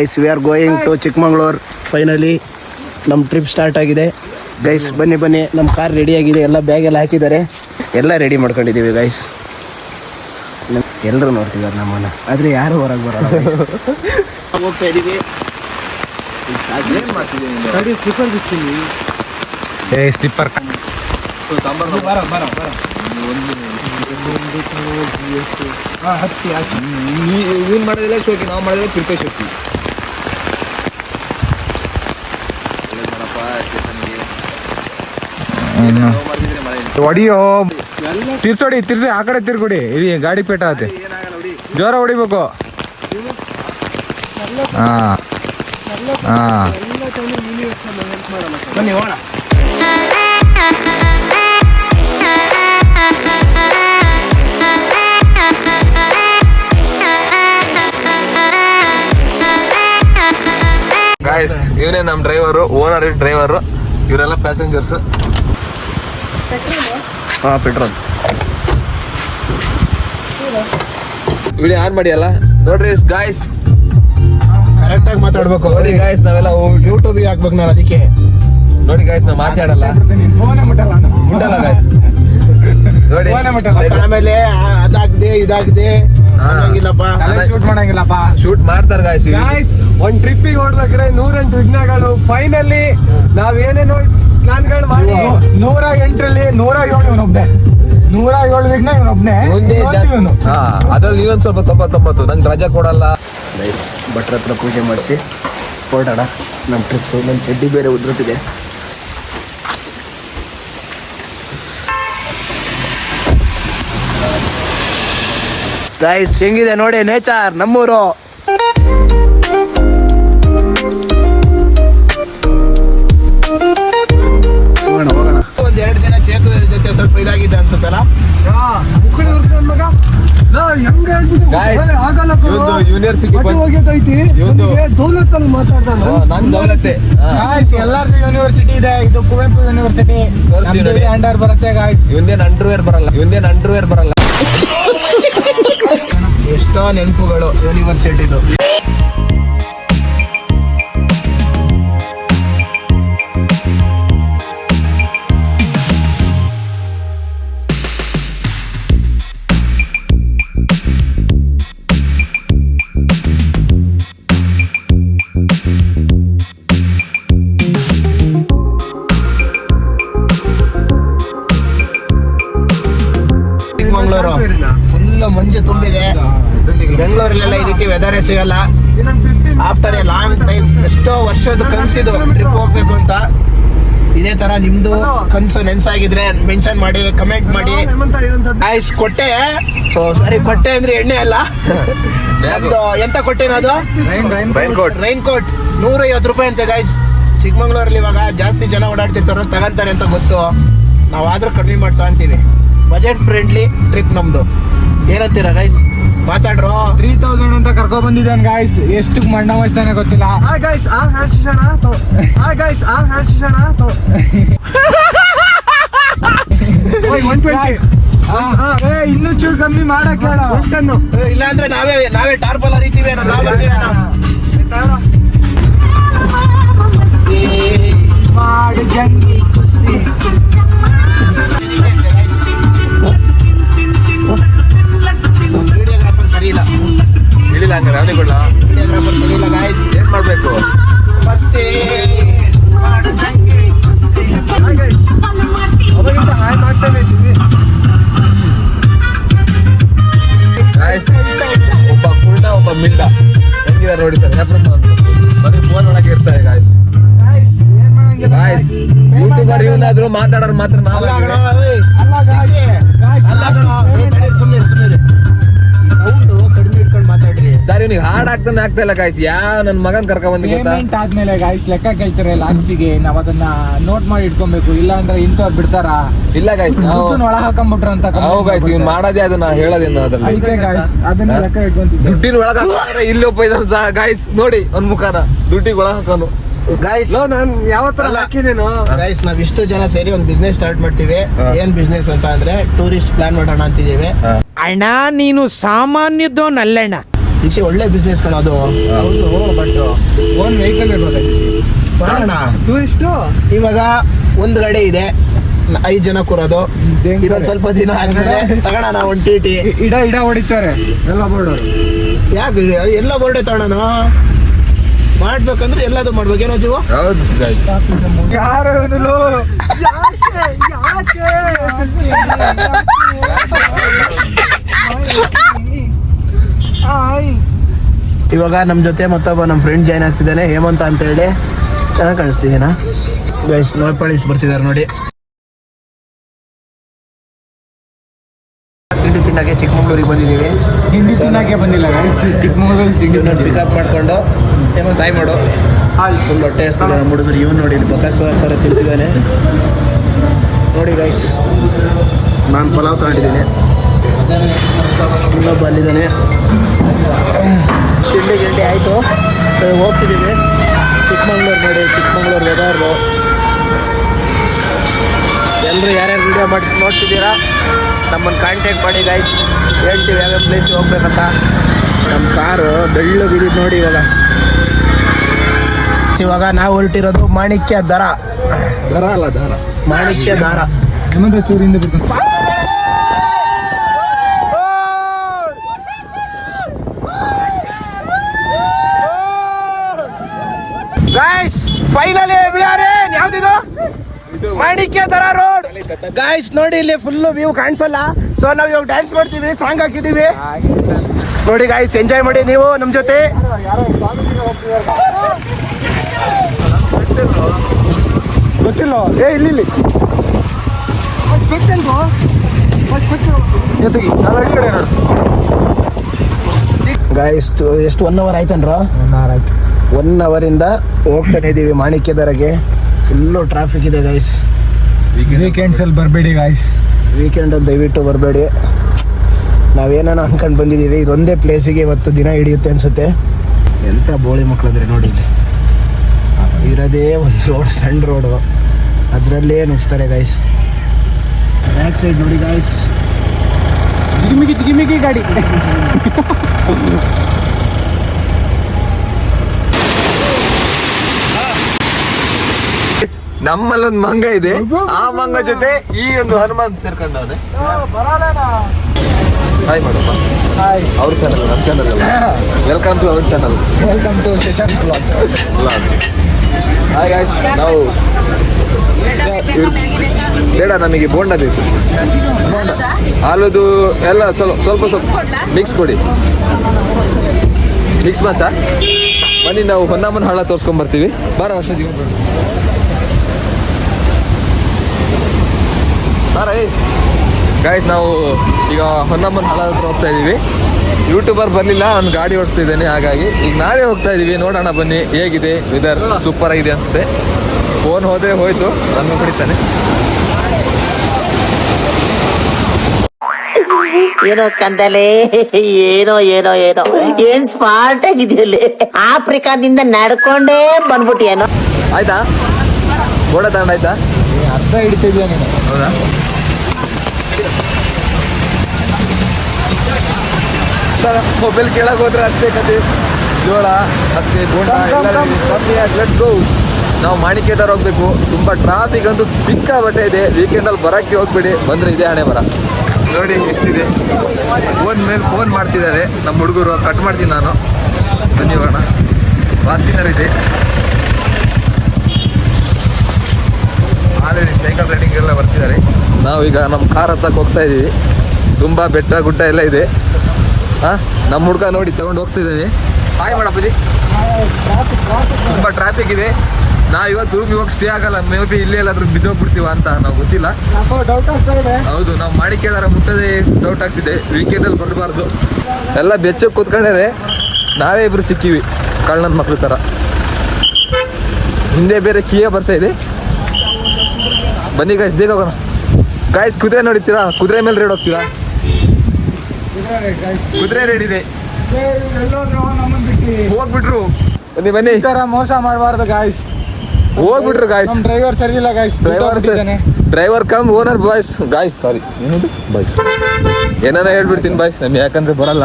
Guys we are going to Chikmagalur finally ನಮ್ಮ trip start ಆಗಿದೆ. Guys ಬನ್ನಿ ಬನ್ನಿ. ನಮ್ಮ ಕಾರ್ ರೆಡಿ ಆಗಿದೆ. ಎಲ್ಲ ಬ್ಯಾಗ್ ಎಲ್ಲ ಹಾಕಿದ್ದಾರೆ. ಎಲ್ಲ ರೆಡಿ ಮಾಡ್ಕೊಂಡಿದ್ದೀವಿ ಗೈಸ್ ಎಲ್ಲರೂ ನೋಡ್ತಿದ್ದಾರೆ ನಮ್ಮನ್ನು. ಆದರೆ ಯಾರು ಹೊರಗೆ ಬರೋಲ್ಲ guys. ಹೋಗ್ತಾ ಇದ್ದೀವಿ ಏ ಸ್ಲಿಪ್ಪರ್ ಹಾಂ ಹಚ್ತಿ ಹಾಕಿ ಇವನ್ ಮಾಡೋದಿಲ್ಲ ಶೋಕಿ ನಾವು ಮಾಡೋದಿಲ್ಲ ಪ್ರಿಪೇರ್ ಶೋಕಿ. ಹೊಡಿಯೋ ತಿರ್ಸೋಡಿ ತಿರ್ಸಿ ಆ ಕಡೆ ತಿರ್ಕೊಡಿ ಇಲ್ಲಿ ಗಾಡಿ ಪೇಟ ಆತೆ. ಜೋರ ಹೊಡಿಬೇಕು. ಹಾ. ಹಾ. ಇವನೇ ನಮ್ಮ ಡ್ರೈವರು ಓನರ್ ಡ್ರೈವರು ಇವರೆಲ್ಲ ಪ್ಯಾಸೆಂಜರ್ಸ್ ಹಾಂ ಪೆಟ್ರೋಲ್. ವಿಡಿಯೋ ಆನ್ ಮಾಡಿ ಅಲ್ಲ? ನೋಡ್ರಿ ಗಾಯ್ಸ್ ಕರೆಕ್ಟಾಗಿ ಮಾತಾಡ್ಬೇಕು. ನೋಡಿ ಗಾಯ್ಸ್ ನಾವೆಲ್ಲ ಯೂಟ್ಯೂಬ್ ಹಾಕ್ಬೇಕು ನಾನು ಅದಕ್ಕೆ. ನೋಡಿ ಗಾಯ್ಸ್ ನಾವು ಮಾತಾಡಲ್ಲ. ಮುಟ್ಟಲ್ಲ ಗಾಯ್ಸ್ ನೋಡಿ. ಆಮೇಲೆ ಅದಾಗ್ದೆ ಇದಾಗ್ದೆ ಅನ್ನಂಗಿಲ್ಲಪ್ಪ ಶೂಟ್ ಮಾಡಂಗಿಲ್ಲಪ್ಪ. ಶೂಟ್ ಮಾಡ್ತಾರೆ ಗಾಯ್ಸ್ ಗಾಯ್ಸ್ ಒಂದ್ ಟ್ರಿಪ್ಪಿಗೆ ಹೊಡ್ಬೇಕ್ರೆ ನೂರೆಂಟು ವಿಘ್ನಗಳು. ಫೈನಲಿ ನಾವ್ ಏನೇನೋ ಪ್ಲಾನ್ಗಳು ಮಾಡಿ. ನೂರ ಎಂಟರಲ್ಲಿ ನೂರ ಏಳು ಇವನೊಬ್ನೆ. ನೂರ ಏಳು ವಿಘ್ನ ಇವನೊಬ್ನೆ. ಇವನು. ಹಾ ಅದ್ರಲ್ಲಿ ನೀವೊಂದ್ ಸ್ವಲ್ಪ ತೊಂಬತ್ತೊಂಬತ್ತು. ನಂಗೆ ರಜಾ ಕೊಡಲ್ಲ. ನೈಸ್ ಭಟ್ರ ಹತ್ರ ಪೂಜೆ ಮಾಡಿಸಿ. ಹೊರಡೋಣ. ನಮ್ಮ ಟ್ರಿಪ್ ನಮ್ಮ ಚಡ್ಡಿ ಬೇರೆ ಉದ್ರುತ್ತಿದೆ ಗೈಸ್ ಹೆಂಗಿದೆ ನೋಡಿ ನೇಚರ್ ನಮ್ಮೂರು. ಒಂದ್ ಎರಡು ದಿನ ಚೇತು ಜೊತೆ ಸ್ವಲ್ಪ ಇದಾಗಿದೆ ಅನ್ಸುತ್ತಲ್ಲ? ಯೂನಿವರ್ಸಿಟಿ ದೌಲತ್ತಲ್ಲಿ ಮಾತಾಡ್ತಾನ ನನ್. ದೌಲತೆ ಗಾಯ್ಸ್ ಎಲ್ಲಾರ್ದು ಯೂನಿವರ್ಸಿಟಿ ಇದೆ. ಇದು ಕುವೆಂಪು ಯೂನಿವರ್ಸಿಟಿ. ಅಂಡರ್ ಬರುತ್ತೆ ಗಾಯ್ಸ್ ಇವಂದೇನ್ ಅಂಡರ್ವೇರ್ ಬರಲ್ಲ. ಇವಂದೇನ್ ಅಂಡರ್ವೇರ್ ಬರಲ್ಲ. ಎಷ್ಟೋ ನೆನಪುಗಳು ಯೂನಿವರ್ಸಿಟಿದು ಸಿಗಲ್ಲ. ಆಫ್ಟರ್ ಎ ಲಾಂಗ್ ಟೈಮ್ ಎಷ್ಟೋ ವರ್ಷದ ಕನಸಿದು ಟ್ರಿಪ್ ಹೋಗ್ಬೇಕು ಅಂತ. ಇದೇ ತರ ನಿಮ್ದು ಕನಸು ನೆನ್ಸಾಗಿದ್ರೆ ಮೆನ್ಷನ್ ಮಾಡಿ ಕಮೆಂಟ್ ಮಾಡಿ. ಆಯ್ಸ್ ಕೊಟ್ಟೆ. ಸೊ ಸಾರಿ ಕೊಟ್ಟೆ ಅಂದ್ರೆ ಎಣ್ಣೆ ಅಲ್ಲ. ನಮ್ದು ಎಂತ ಕೊಟ್ಟೆನದು ರೈನ್ ಕೋಟ್ ರೈನ್ ಕೋಟ್ ನೂರ ಐವತ್ತು ರೂಪಾಯಿ ಅಂತೆ ಗಾಯ್ಸ್ ಚಿಕ್ಕಮಂಗ್ಳೂರಲ್ಲಿ ಇವಾಗ ಜಾಸ್ತಿ ಜನ ಓಡಾಡ್ತಿರ್ತಾರೋ ತಗಂತಾರೆ ಅಂತ ಗೊತ್ತು. ನಾವಾದ್ರೂ ಕಡಿಮೆ ಮಾಡ್ತಾ ಅಂತೀವಿ. ಬಜೆಟ್ ಫ್ರೆಂಡ್ಲಿ ಟ್ರಿಪ್ ನಮ್ದು. ಏನಂತೀರಾ ಗೈಸ್ ಮಾತಾಡ್ರು? ತ್ರೀ ತೌಸಂಡ್ ಅಂತ ಕರ್ಕೊ ಬಂದಿದ್ದಾನೆ ಗಾಯ್ಸ್ ಎಷ್ಟು ಮಣ್ಣ ವಹಿಸ್ತಾನೆ ಗೊತ್ತಿಲ್ಲ. Hi guys, ಆ ಹ್ಯಾಂಡ್ ಶಿಶಣ ತೋ Hi guys, ಆ ಹ್ಯಾಂಡ್ ಶಿಶಣ ತೋ ಓಯ್ 120 Guys, ಆ, ಏ, ಇನ್ನೂ ಚೂರು ಕಮ್ಮಿ ಮಾಡಕ್ ಹೇಳ. ಒಟ್ಟನ್ನು ಇಲ್ಲ ಅಂದ್ರೆ ನಾವೇ ನಾವೇ ಟಾರ್ಪಲ್ ಅರಿತೀವಿ ಏನೋ ನಾವು ಬರ್ತೀವೇನೋ ಮಾಡಿ ಜಂಗಿ ಕುಸ್ತಿ. ಇಲ್ಲ. ಹೇಳಿಲ್ಲ ಹಂಗಾರೆ ಅವನೇ ಕೊಡ್ಲಾ ಇಲ್ಲ ಗಾಯ್ಸ್ ಏನ್ ಮಾಡ್ಬೇಕು? ಮಸ್ತಿ ಆಗ್ತಾ ಇಲ್ಲ ಗಾಯ್ಸ್ ಯಾ ನನ್ನ ಮಗನ್ ಕರ್ಕೊಂಡ್ ಬಂದಿ ಗೊತ್ತಾ? ಪೇಮೆಂಟ್ ಆದ್ಮೇಲೆ ಗಾಯ್ಸ್ ಲೆಕ್ಕ ಕೇಳ್ತಾರೆ ಲಾಸ್ಟಿಗೆ ನಾವ್ ಅದನ್ನ ನೋಟ್ ಮಾಡಿ ಇಟ್ಕೊಬೇಕು. ಇಲ್ಲ ಅಂದ್ರೆ ಇಂಥವ್ರು ಬಿಡ್ತಾರ? ಇಲ್ಲ ಗಾಯ್ಸ್ ನಾವು ದುಡ್ಡನ್ನ ಒಳ ಹಾಕೊಂಡ್ಬಿಟ್ರು ಅಂತ ನಾವು ಗಾಯ್ಸ್ ಇವ್ನು ಮಾಡೋದೇ ಅದನ್ನ ಹೇಳೋದಿಲ್ಲ ಅದ್ರಲ್ಲಿ. ಅದಕ್ಕೆ ಗಾಯ್ಸ್ ಅದನ್ನ ಲೆಕ್ಕ ಇಟ್ಕೊಂತಿದ್ದೆ. ದುಡ್ಡಿನ ಒಳಗ ಹಾಕ್ತಾರೆ ಇಲ್ಲಿ ಒಬ್ಬ ಇದನ್ ಸಹ ಗಾಯ್ಸ್ ನೋಡಿ ಒಂದ್ ಮುಖಾನ. ದುಡ್ಡಿಗೆ ಒಳಗ ಹಾಕೋನು. ಗಾಯ್ಸ್ ಲೋ ನಾನು ಯಾವತ್ತರ ಅಲ್ಲ. ಹಾಕಿನೇನು ಗೈಸ್ ನಾವ್ ಇಷ್ಟು ಜನ ಸೇರಿ ಒಂದ್ ಬಿಸ್ನೆಸ್ ಸ್ಟಾರ್ಟ್ ಮಾಡ್ತೀವಿ. ಏನ್ ಬಿಸ್ನೆಸ್ ಅಂತ ಅಂದ್ರೆ ಟೂರಿಸ್ಟ್ ಪ್ಲಾನ್ ಮಾಡೋಣ ಅಂತಿದ್ದೀವಿ. ಅಣ್ಣ ನೀನು ಸಾಮಾನ್ಯದೋನಲ್ಲಣ್ಣ ದೀಕ್ಷೆ ಒಳ್ಳೆ ಬಿಸ್ನೆಸ್ ಕಣ ಅದು. ಬಟ್ ಓನ್ ವೆಹಿಕಲ್ ಬರೋಣ ಟೂರಿಸ್ಟು ಇವಾಗ ಒಂದು ಗಾಡಿ ಇದೆ ಐದು ಜನ ಕೂರೋದು. ಇನ್ನೊಂದ್ ಸ್ವಲ್ಪ ದಿನ ಆದ್ಮೇಲೆ ತಗೋಣ ಒನ್ ಟಿ ಟಿ ಇಡ ಇಡ ಹೊಡಿತಾರೆ ಎಲ್ಲ ಬೋರ್ಡ್ ಯಾಕೆ ಎಲ್ಲ ಬೋರ್ಡೇ ತಗೋಣ ಮಾಡ್ಬೇಕಂದ್ರೆ ಎಲ್ಲದು ಮಾಡ್ಬೇಕೇನೋ ಜೀವ? ಹೌದು guys. ಯಾರು ಇವನು ಇವಾಗ ನಮ್ಮ ಜೊತೆ ಮತ್ತೊಬ್ಬ ನಮ್ಮ ಫ್ರೆಂಡ್ ಜಾಯ್ನ್ ಆಗ್ತಿದ್ದಾನೆ ಹೇಮಂತ ಅಂತ ಹೇಳಿ ಚೆನ್ನಾಗಿ ಕಾಣಿಸ್ತಿದೇನ ಗೈಸ್ ನೋಡ್ಪಳಿಸಿ ಬರ್ತಿದ್ದಾರೆ ನೋಡಿ. ತಿಂಡಿ ತಿನ್ನಕ್ಕೆ ಚಿಕ್ಕಮಂಗ್ಳೂರಿಗೆ ಬಂದಿದ್ದೀವಿ. ತಿಂಡಿ ತಿನ್ನಕ್ಕೆ ಬಂದಿಲ್ಲ guys. ಚಿಕ್ಕಮಗಳೂರಲ್ಲಿ ತಿಂಡಿ ಪಿಕಪ್ ಮಾಡ್ಕೊಂಡು ಹೇಮಂತ್ ತಾಯಿ ಮಾಡು. ಫುಲ್ ಹೊಟ್ಟೆ ಹೆಸರು ನಮ್ಮ ಹುಡುಗರು ಇವನು ನೋಡಿ ಇಲ್ಲಿ ಬಕಾಸು ಥರ ತಿಂತಿದ್ದಾನೆ. ನೋಡಿ ಗೈಸ್ ನಾನು ಪಲಾವ್ ತಗೊಂಡಿದ್ದೀನಿ. ಇನ್ನೊಬ್ಬ ಅಲ್ಲಿದ್ದಾನೆ. ತಿಂಡಿ ಗಿಂಡಿ ಆಯಿತು. ಸೊ ಹೋಗ್ತಿದ್ದೀವಿ ಚಿಕ್ಕಮಂಗ್ಳೂರು ನೋಡಿ ಚಿಕ್ಕಮಂಗ್ಳೂರು ವೆದರ್ದು ಎಲ್ಲರೂ ಯಾರ್ಯಾರು ವಿಡಿಯೋ ಮಾಡಿ ನೋಡ್ತಿದ್ದೀರಾ ನಮ್ಮನ್ನು ಕಾಂಟ್ಯಾಕ್ಟ್ ಮಾಡಿ ಗೈಸ್ ಹೇಳ್ತೀವಿ ಯಾವ್ಯಾವ ಪ್ಲೇಸಿಗೆ ಹೋಗ್ಬೇಕಂತ. ನಮ್ಮ ಕಾರು ಬೆಳ್ಳಗಿದ್ದು ನೋಡಿ ಇವಾಗ. ಇವಾಗ ನಾವು ಹೊರಟಿರೋದು ಮಾಣಿಕ್ಯ ದರ. ದರ ಅಲ್ಲ ದರ. ಮಾಣಿಕ್ಯ ದಾರ. ಚೂರಿಂದ ಚೂರಿಂದ ಗೈಸ್ ಫೈನಲಿ ಯಾವ್ದಿದು? ಮಾಣಿಕ್ಯ ದರ ರೋಡ್ ಗಾಯ್ಸ್ ನೋಡಿ ಇಲ್ಲಿ ಫುಲ್ ವ್ಯೂ ಕಾಣಿಸಲ್ಲ. ಸೊ ನಾವು ಇವಾಗ ಡ್ಯಾನ್ಸ್ ಮಾಡ್ತೀವಿ ಸಾಂಗ್ ಹಾಕಿದೀವಿ. ನೋಡಿ ಗಾಯ್ಸ್ ಎಂಜಾಯ್ ಮಾಡಿ ನೀವು ನಮ್ಮ ಜೊತೆ. ಗೊತ್ತಿಲ್ಲ. ಏ, ಇಲ್ಲಿ ಇಲ್ಲಿ. ಜೊತೆಗೆ ನಾನು ಎಷ್ಟು ಒನ್ ಅವರ್ ಎಷ್ಟು ಒನ್ ಅವರ್ ಆಯ್ತನ್ರ? ಆಯ್ತು. ಒನ್ ಅವರಿಂದ ಹೋಗ್ತಾನೆ ಇದ್ದೀವಿ ಮಾಣಿಕ್ಯದರಗೆ ಫುಲ್ಲು ಟ್ರಾಫಿಕ್ ಇದೆ ಗೈಸ್ ವೀಕೆಂಡ್ಸ್ ಅಲ್ಲಿ ಬರಬೇಡಿ ಗಾಯ್ಸ್ ವೀಕೆಂಡ್ ದಯವಿಟ್ಟು ಬರಬೇಡಿ. ನಾವೇನೇನೋ ಅನ್ಕೊಂಡು ಬಂದಿದ್ದೀವಿ ಇದೊಂದೇ ಪ್ಲೇಸಿಗೆ ಇವತ್ತು ದಿನ ಹಿಡಿಯುತ್ತೆ ಅನ್ಸುತ್ತೆ. ಎಂಥ ಬೋಳಿ ಮಕ್ಕಳಂದ್ರೆ ನೋಡಿ ಇಲ್ಲಿ. ಇರೋದೇ ಒಂದು ರೋಡ್ ಸಣ್ಣ ರೋಡು ಅದರಲ್ಲೇ ನುಗ್ಸ್ತಾರೆ ಗಾಯ್ಸ್ ಬ್ಯಾಕ್ ಸೈಡ್ ನೋಡಿ ಗಾಯ್ಸ್ ಜಿಗಿಮಿಗಿ ಜಿಗಿಮಿಗಿ ಗಾಡಿ. ನಮ್ಮಲ್ಲೊಂದು ಮಂಗ ಇದೆ. ಆ ಮಂಗ ಜೊತೆ ಈ ಒಂದು ಹನುಮಾನ್ ಸೇರ್ಕೊಂಡವನೆ. ಹಾಯ್ ಮಾಡಪ್ಪ ಅವ್ರ ಚಾನಲ್ ನಮ್ಮ channel welcome to our channel welcome to Shashank blogs hi guys ನಾವು ಬೇಡ ನಮಗೆ ಬೋಂಡ ಬೇಕು. ಹಾಲುದು ಎಲ್ಲ ಸ್ವಲ್ಪ ಸ್ವಲ್ಪ ಸ್ವಲ್ಪ ಮಿಕ್ಸ್ ಕೊಡಿ. ಮಿಕ್ಸ್ ಮಾಚ ಬನ್ನಿ ನಾವು ಹೊನ್ನಮ್ಮನ ಹಳ್ಳ ತೋರ್ಸ್ಕೊಂಡ್ ಬರ್ತೀವಿ ಬಾರ ವರ್ಷ ಏ ಗಾಯ್ಸ್ ನಾವು ಈಗ ಹೊನ್ನಮ್ಮನ ಹಳ ಹತ್ರ ಹೋಗ್ತಾ ಇದೀವಿ. ಯೂಟ್ಯೂಬರ್ ಬರಲಿಲ್ಲ ಅವ್ನು ಗಾಡಿ ಓಡಿಸ್ತಾ ಇದ್ದಾನೆ ಹಾಗಾಗಿ ಈಗ ನಾವೇ ಹೋಗ್ತಾ ಇದೀವಿ. ನೋಡೋಣ ಬನ್ನಿ ಹೇಗಿದೆ ವೆದರ್ ಸೂಪರ್ ಆಗಿದೆ ಅನ್ಸುತ್ತೆ. ಫೋನ್ ಹೋದ್ರೆ ಹೋಯ್ತು ನಾನು ಬಿಡಿತಾನೆ ಏನೋ ಕಂದಲೆ ಏನೋ ಏನೋ ಏನೋ. ಏನ್ ಸ್ಮಾರ್ಟ್ ಆಗಿದೆಯಲ್ಲಿ ಆಫ್ರಿಕಾದಿಂದ ನಡ್ಕೊಂಡೇ ಬಂದ್ಬಿಟ್ಟಿಯೇನೋ. ಆಯ್ತಾ? ಗೋಡ ತಗೊಂಡ್ ಆಯ್ತಾ ಅರ್ಧ ಹಿಡಿತಿದ್ಯಾ ನೀನು? ಹೌದಾ? ಮೊಬೈಲ್ ಕೇಳಕ್ ಹೋದ್ರೆ ಅಷ್ಟೇ ಕತೆ ಜೋಳ ಅಷ್ಟೇ ಬೋಂಡ ಲೆಟ್ ಗೋ ನಾವು ಮಾಣಿಕೇದಾರ್ ಹೋಗ್ಬೇಕು. ತುಂಬಾ ಟ್ರಾಫಿಕ್ ಅಂತೂ ಸಿಕ್ಕಾಬಟ್ಟೆ ಇದೆ. ವೀಕೆಂಡಲ್ಲಿ ಬರಕ್ಕೆ ಹೋಗ್ಬೇಡಿ. ಬಂದ್ರೆ ಇದೆ ಹಣೆ ಬರ. ನೋಡಿ ಎಷ್ಟಿದೆ. ಫೋನ್ ಮೇಲೆ ಫೋನ್ ಮಾಡ್ತಿದ್ದಾರೆ. ನಮ್ಮ ಹುಡುಗರು ಕಟ್ ಮಾಡ್ತೀನಿ ನಾನು. ಬನ್ನಿ ಹೋಗೋಣ. ಫಾರ್ಚುನರ್ ಇದೆ. ಆಲ್ರೆಡಿ ಸೈಕಲ್ ರೈಡಿಂಗ್ ಎಲ್ಲ ಬರ್ತಿದ್ದಾರೆ. ನಾವು ಈಗ ನಮ್ಮ ಕಾರ್ ಹತ್ತಕ್ಕೆ ಹೋಗ್ತಾ ಇದ್ದೀವಿ ತುಂಬ ಬೆಟ್ಟ ಗುಡ್ಡ ಎಲ್ಲ ಇದೆ. ಹಾಂ? ನಮ್ಮ ಹುಡುಗ ನೋಡಿ ತಗೊಂಡು ಹೋಗ್ತಿದ್ದೀನಿ ಹಾಯ್ ಮಾಡಪ್ಪಜಿ ತುಂಬ ಟ್ರಾಫಿಕ್ ಇದೆ. ನಾವು ಇವತ್ತು ರೂಮ್ ಇವಾಗ ಸ್ಟೇ ಆಗಲ್ಲ. ಮೇ ಬಿ ಇಲ್ಲೇ ಎಲ್ಲಾದ್ರೂ ಬಿದ್ದೋಗ್ಬಿಡ್ತೀವ ಅಂತ ನಾವು ಗೊತ್ತಿಲ್ಲ. ಹೌದು, ನಾವು ಮಾಡಿಕೆದಾರ ಮುಟ್ಟದೆ ಡೌಟ್ ಆಗ್ತಿದೆ. ವೀಕೆಂಡಲ್ಲಿ ಬರಬಾರ್ದು. ಎಲ್ಲ ಬೆಚ್ಚಕ್ಕೆ ಕೂತ್ಕೊಂಡ್ರೆ ನಾವೇ ಇಬ್ರು ಸಿಕ್ಕಿವಿ. ಕಳ್ಳನ ಮಕ್ಳ ಥರ ಹಿಂದೆ ಬೇರೆ ಕಿಯೇ ಬರ್ತಾ ಇದೆ. ಬನ್ನಿ ಗಾಯ್ಸ್ ಬೇಗ ಹೋಗೋಣ. ಗಾಯ್ಸ್ ಕುದುರೆ ನೋಡಿತೀರಾ ಕುದುರೆ ಮೇಲೆ ರೇಡ್ ಹೋಗ್ತೀರಾ? ಕುದುರೆ ರೇಡ್ ಇದೆ. ಹೋಗ್ಬಿಟ್ರು. ಬನ್ನಿ ಬನ್ನಿ. ಈ ತರ ಮೋಸ ಮಾಡಬಾರ್ದು ಗಾಯ್ಸ್ ಹೋಗ್ಬಿಟ್ರು ಗಾಯ್ಸ್ ಡ್ರೈವರ್ ಸರಿ ಇಲ್ಲ guys driver driver cum owner boys guys sorry ಏನದು ಬಾಯ್ಸ್ ಏನಾರ ಹೇಳ್ಬಿಡ್ತೀನಿ ಬಾಯ್ಸ್ ನಮ್ಗೆ ಯಾಕಂದ್ರೆ ಬರಲ್ಲ.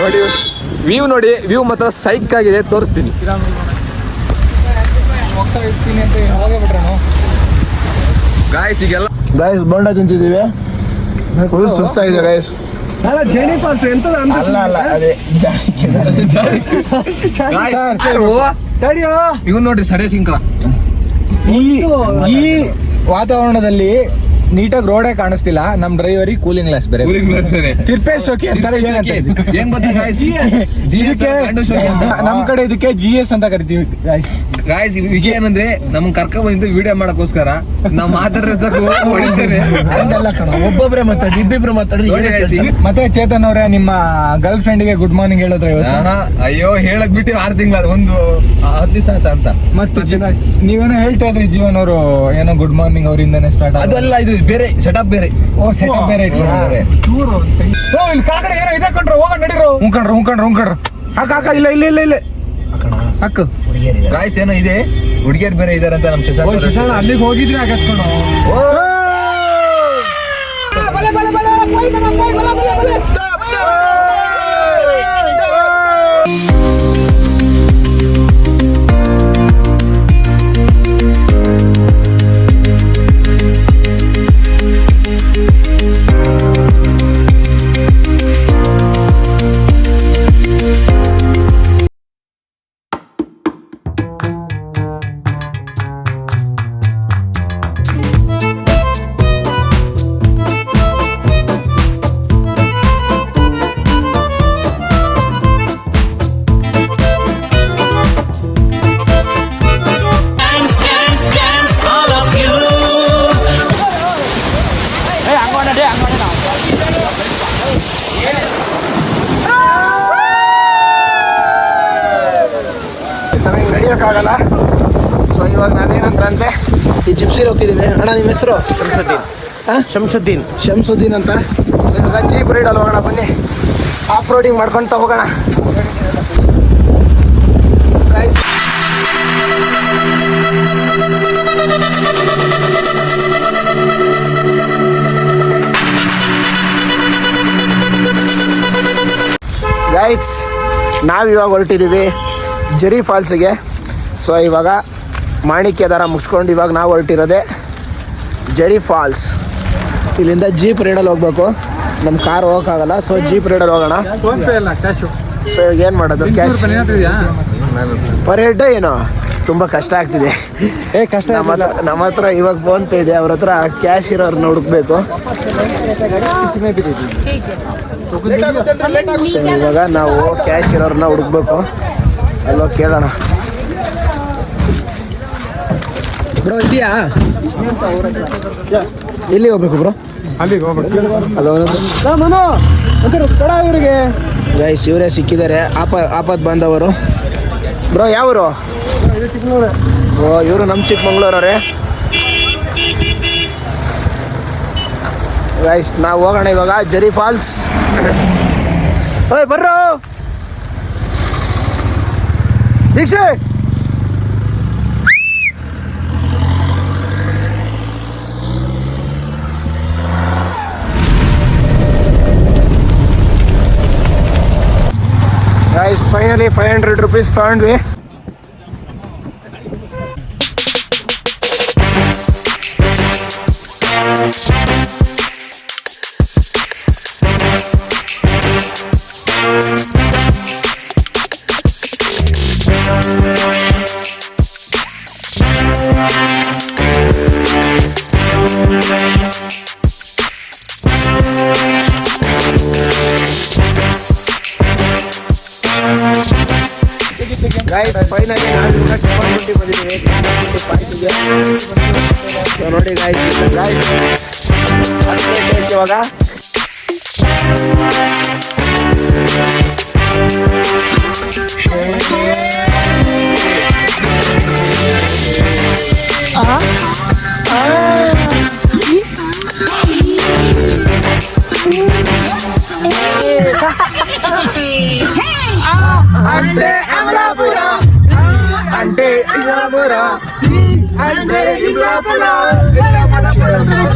ನೋಡಿ ವ್ಯೂ ನೋಡಿ ವ್ಯೂ ಮಾತ್ರ ಸೈಕ್ ಆಗಿದೆ ತೋರಿಸ್ತೀನಿ. ಗಾಯ್ಸ್ ಈಗೆಲ್ಲ ಗೈಸ್ ಬೋಂಡ ತಿಂತಿದ್ದೀವಿ. ಫುಲ್ ಸುಸ್ತಾಗಿದೆ ಗಾಯ್ಸ್ ಅಲ್ಲ ಜೇನಿ ಫಾಲ್ಸ್ ಎಂತದ ಅಲ್ಲ ಅಲ್ಲ ಅದೇ ತಡಿಯೋ. ಇವ್ ನೋಡ್ರಿ ಸಡೆ ಸಿಂಕ. ಈ ಈ ವಾತಾವರಣದಲ್ಲಿ ನೀಟಾಗಿ ರೋಡೇ ಕಾಣಿಸ್ತಿಲ್ಲ. ನಮ್ ಡ್ರೈವರಿಗೆ ಕೂಲಿಂಗ್ ಗ್ಲಾಸ್ ಬೇರೆ. ತಿರ್ಪೇಶ್ ಶೋಕಿ ಅಂತಾರೆ ಏನಂತ ಏನ್ ಗೊತ್ತಾ ಗಾಯ್ಸ್ ಇದಕ್ಕೆ ನಮ್ ಕಡೆ ಇದಕ್ಕೆ ಜಿ ಎಸ್ ಅಂತ ಕರಿತೀವಿ ಗಾಯ್ಸ್ ಗಾಯ್ಸ್ ವಿಷಯ ಏನಂದ್ರೆ ನಮ್ ಕರ್ಕ ಬಂದಿದ್ದು ವಿಡಿಯೋ ಮಾಡಕ್ಕೋಸ್ಕರ ನಾವ್ ಮಾತಾಡ್ರೆ ಸಾಕು ಹೊಡಿತೇನೆ. ಹಂಗಲ್ಲ ಕಣ ಒಬ್ಬೊಬ್ರೆ ಮಾತಾಡಿ ಇಬ್ಬಿಬ್ರು ಮಾತಾಡಿ ಮತ್ತೆ ಚೇತನ್ ಅವರೇ ನಿಮ್ಮ ಗರ್ಲ್ ಫ್ರೆಂಡ್ಗೆ ಗುಡ್ ಮಾರ್ನಿಂಗ್ ಹೇಳಿದ್ರೆ ಇವತ್ತು? ಅಯ್ಯೋ ಹೇಳಕ್ ಬಿಟ್ಟು ಆರು ತಿಂಗಳ ಒಂದು ಹತ್ತು ದಿವಸ ಆತ ಅಂತ. ಮತ್ತೆ ನೀವೇನೋ ಹೇಳ್ತಾ ಇದ್ರಿ ಜೀವನ್ ಅವರು ಏನೋ ಗುಡ್ ಮಾರ್ನಿಂಗ್ ಅವರಿಂದನೇ ಸ್ಟಾರ್ಟ್ ಅದೆಲ್ಲ ಇದು ಬೇರೆ ಸೆಟಪ್ ಬೇರೆ. ಓ ಸೆಟಪ್ ಬೇರೆ ಇಟ್ಕೊಂಡಿದ್ದಾರೆ ಓ ಇಲ್ಲಿ ಕಾಕಡೆ ಏನೋ ಇದೆ ಕಣ್ರು ಹೋಗ ನಡೀರು. ಹುಂಕಂಡ್ರು ಹುಂಕಂಡ್ರು ಹುಂಕಂಡ್ರು ಹಾಕ ಹಾಕ ಇಲ್ಲ ಇಲ್ಲ ಇಲ್ಲ ಇಲ್ಲ. ಹಾಕು. ಗಾಯ್ಸ್ ಏನೋ ಇದೆ. ಹುಡುಗಿಯರ್ ಬೇರೆ ಇದಾರೆ ಅಂತ ನಮ್ಮ ಶಶಾಂಕ್ ಶಶಾಣ ಅಲ್ಲಿಗೆ ಹೋಗಿದ್ರೆ ಆಗತ್ಕೊಂಡು Dance, ಅಣ್ಣ ನಿಮ್ಮ ಹೆಸರು? ಶಂಸುದ್ದೀನ್. ಶಂಸುದ್ದೀನ್. ಶಂಸುದ್ದೀನ್ ಅಂತ? ಜೀಪ್ ರೈಡಲ್ಲಿ ಹೋಗೋಣ ಬನ್ನಿ. ಆಫ್ ರೋಡಿಂಗ್ ಮಾಡ್ಕೊಂತ ಹೋಗೋಣ. ಗಾಯ್ಸ್ ಗೈಸ್ ನಾವು ಇವಾಗ ಹೊರಟಿದ್ದೀವಿ ಜರಿ ಫಾಲ್ಸಿಗೆ. ಸೊ ಇವಾಗ ಮಾಣಿಕ್ಯ ದಾರ ಮುಗಿಸ್ಕೊಂಡು ಇವಾಗ ನಾವು ಹೊರಟಿರೋದೆ ಜರಿ ಫಾಲ್ಸ್. ಇಲ್ಲಿಂದ ಜೀಪ್ ರೈಡಲ್ಲಿ ಹೋಗ್ಬೇಕು. ನಮ್ಮ ಕಾರ್ ಹೋಗೋಕ್ಕಾಗಲ್ಲ ಸೊ ಜೀಪ್ ರೈಡಲ್ಲಿ ಹೋಗೋಣ. ಸೊ ಈಗ ಏನು ಮಾಡೋದು? ಕ್ಯಾಶ್ ಪರ್ ಹೆಡ್ ಏನು? ತುಂಬ ಕಷ್ಟ ಆಗ್ತಿದೆ. ಏ ಕಷ್ಟ ನಮ್ಮ ಹತ್ರ ನಮ್ಮ ಹತ್ರ ಇವಾಗ ಫೋನ್ ಪೇ ಇದೆ. ಅವ್ರ ಹತ್ರ ಕ್ಯಾಶ್ ಇರೋರ್ನ ಹುಡುಕ್ಬೇಕು. ಇವಾಗ ನಾವು ಕ್ಯಾಶ್ ಇರೋರನ್ನ ಹುಡುಕ್ಬೇಕು. ಅಲ್ವಾ ಕೇಳೋಣ. ಬ್ರೋ ಇದೆಯಾ ಎಲ್ಲಿ ಹೋಗ್ಬೇಕು ಬ್ರೋ? ಅಲ್ಲಿಗೆ ಹೋಗ್ಬೇಕು. ಹಲೋ ಇವರಿಗೆ. ಗೈಸ್ ಇವರೇ ಸಿಕ್ಕಿದ್ದಾರೆ. ಆಪ ಆಪತ್ ಬಂದವರು. ಬ್ರೋ ಯಾವರು? ಓ ಇವರು ನಮ್ಮ ಚಿಕ್ಕಮಂಗ್ಳೂರವ್ರೆ. ಗೈಸ್ ನಾವು ಹೋಗೋಣ ಇವಾಗ ಜರಿ ಫಾಲ್ಸ್. ಓಯ್ ಬರ್ರೋ. ದೀಕ್ಷೆ. Guys finally five hundred rupees ತಗೊಂಡ್ವಿ ಗೈಸ್ ಫೈನಲಿ ನಾವು ಇವಾಗ ಚಿಕ್ಕಮಂಗ್ಳೂರಿಗೆ ಬಂದಿದ್ದೀವಿ ಚಿಕ್ಕಮಂಗ್ಳೂರು ಪಾರ್ಕಿಗೆ ಸೊ ನೋಡಿ ಗಾಯ್ಸ್ ಗಾಯ್ಸ್ ಇವಾಗ అంటే Bigla pala, bigla pala pala.